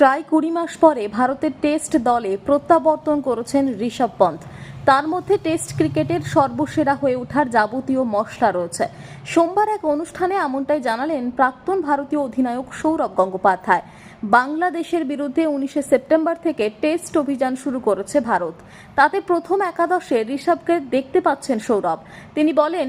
প্রায় কুড়ি মাস পরে ভারতের টেস্ট দলে প্রত্যাবর্তন করেছেন ঋষভ পন্থ। তার মধ্যে টেস্ট ক্রিকেটের সর্বসেরা হয়ে ওঠার যাবতীয় মশলা রয়েছে। সোমবার এক অনুষ্ঠানে এমনটাই জানালেন প্রাক্তন ভারতীয় অধিনায়ক সৌরভ গঙ্গোপাধ্যায়। বাংলাদেশের বিরুদ্ধে উনিশে সেপ্টেম্বর থেকে টেস্ট অভিযান শুরু করেছে ভারত। তাতে প্রথম একাদশে ঋষভকে দেখতে পাচ্ছেন সৌরভ। তিনি বলেন,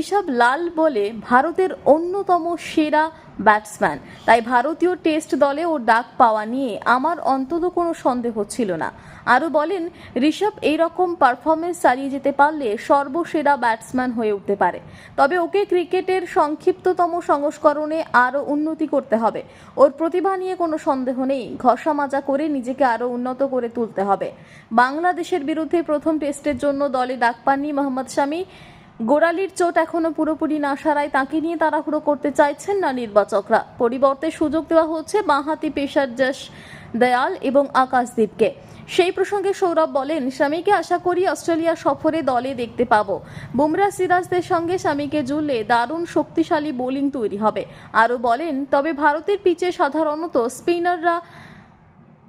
ঋষভ লাল বলে ভারতের অন্যতম সেরা ব্যাটসম্যান। তাই ভারতীয় টেস্ট দলে ওর ডাক পাওয়া নিয়ে আমার অন্তত কোনো সন্দেহ ছিল না। আরও বলেন, ঋষভ এই রকম পারফরমেন্স চালিয়ে যেতে পারলে সর্বসেরা ব্যাটসম্যান হয়ে উঠতে পারে। তবে ওকে ক্রিকেটের সংক্ষিপ্ততম সংস্করণে আরও উন্নতি করতে হবে। ওর প্রতিভা নিয়ে কোনো সন্দেহ নেই। ঘষা মাজা করে নিজেকে আরও উন্নত করে তুলতে হবে। বাংলাদেশের বিরুদ্ধে প্রথম টেস্টের জন্য দলে ডাক পাননি মোহাম্মদ শামী। গোড়ালির চোট এখনও পুরোপুরি না সারায় তাঁকে নিয়ে তাড়াহুড়ো করতে চাইছেন না নির্বাচকরা। পরিবর্তে সুযোগ দেওয়া হচ্ছে বাঁহাতি পেশার যশ দয়াল এবং আকাশদীপকে। সেই প্রসঙ্গে সৌরভ বলেন, স্বামীকে আশা করি অস্ট্রেলিয়া সফরে দলে দেখতে পাবো। বুমরা সিরাজদের সঙ্গে স্বামীকে জুড়লে দারুণ শক্তিশালী বোলিং তৈরি হবে। আরও বলেন, তবে ভারতের পিচে সাধারণত স্পিনাররা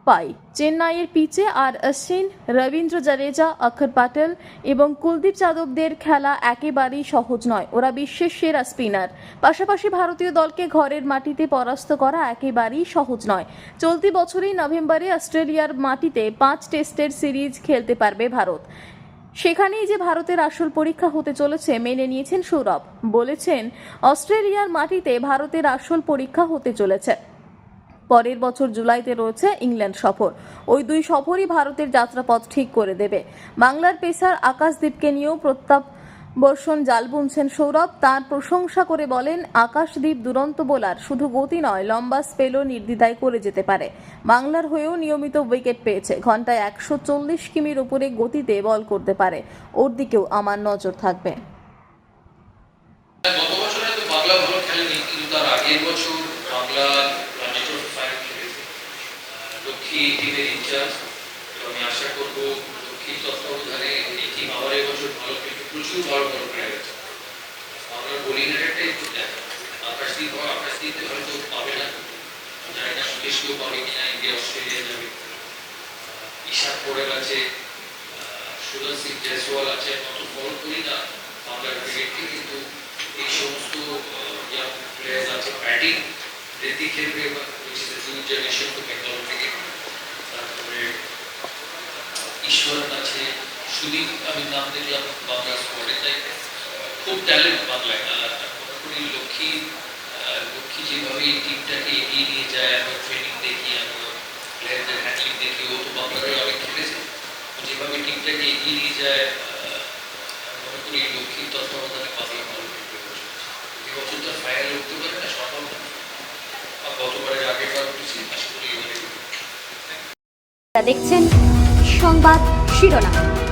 পাই। চেন্নাইয়ের পিচে আর অশ্বিন, রবীন্দ্র জাদেজা, অক্ষর পাটেল এবং কুলদীপ যাদবদের খেলা একেবারেই সহজ নয়। ওরা বিশ্বের সেরা স্পিনার। পাশাপাশি ভারতীয় দলকে ঘরের মাটিতে পরাস্ত করা একেবারেই সহজ নয়। চলতি বছরই নভেম্বরে অস্ট্রেলিয়ার মাটিতে পাঁচ টেস্টের সিরিজ খেলতে পারবে ভারত। সেখানেই যে ভারতের আসল পরীক্ষা হতে চলেছে, মেনে নিয়েছেন সৌরভ। বলেছেন, অস্ট্রেলিয়ার মাটিতে ভারতের আসল পরীক্ষা হতে চলেছে। পরের বছর জুলাইতে রয়েছে ইংল্যান্ড সফর। ওই দুই সফরই ভারতের যাত্রাপথ ঠিক করে দেবে। বাংলার পেসার আকাশদীপকে নিয়েও প্রত্যাবর্ষণ জাল বুনছেন সৌরভ। তার প্রশংসা করে বলেন, আকাশদীপ দুরন্ত বোলার, শুধু গতি নয়, লম্বা স্পেলও নির্দ্বিধায় করে যেতে পারে। বাংলার হয়েও নিয়মিত উইকেট পেয়েছে, ঘন্টায় একশো চল্লিশ কিমির উপরে গতিতে বল করতে পারে। ওর দিকেও আমার নজর থাকবে। বাংলা ভালো খেলেনি, কিন্তু তার আগের বছর বাংলা রঞ্জি ট্রফি ফাইনাল খেলেছে আহ, লক্ষ্মী টিমের ইনচার্জ। তো আমি আশা করব লক্ষ্মীর তত্ত্বাবধানে এই টিম এবছর ভালো খেলবে। প্রচুর বড় বড় প্লেয়ার আছে। বাংলার বোলিংয়ের একটা একটু দেখা আকাশদীপ হয় আকাশদীপ হয়তো পাবে না। জানি না সুদেশকেও পাবে কিনা, ইন্ডিয়া, অস্ট্রেলিয়া যাবে। ঈশান পোড়েল আছে সুরজ সিং জয়সওয়াল আছে। অত বড় করি না বাংলার ক্রিকেটকে কিন্তু এই সমস্ত প্লেয়ার্স আছে। ব্যাটিং রেতি খেলবে, which is a new Bengal থেকে ঈশ্বরন আছে সুদীপ আমি নাম দেখলাম বাংলা স্কোয়াডে তাই খুব ট্যালেন্ট বাংলায় মনে লক্ষ্মী লক্ষ্মী যেভাবে এই টিমটাকে এগিয়ে নিয়ে যায়, আমরা ট্রেনিং দেখি, আমরা প্লেয়ারদের হ্যান্ডলিং দেখি, ও তো বাংলারও অনেক খেলেছে। যেভাবে টিমটাকে এগিয়ে নিয়ে যায় মনে করি লক্ষ্মীর তত্ত্বাবধানে বাংলা ভালো এবছর। তো ফাইনাল উঠতে পারে না, সম্ভব না। গতবারের আগের বার উঠেছি আশা করি দেখছেন সংবাদ শিরোনাম।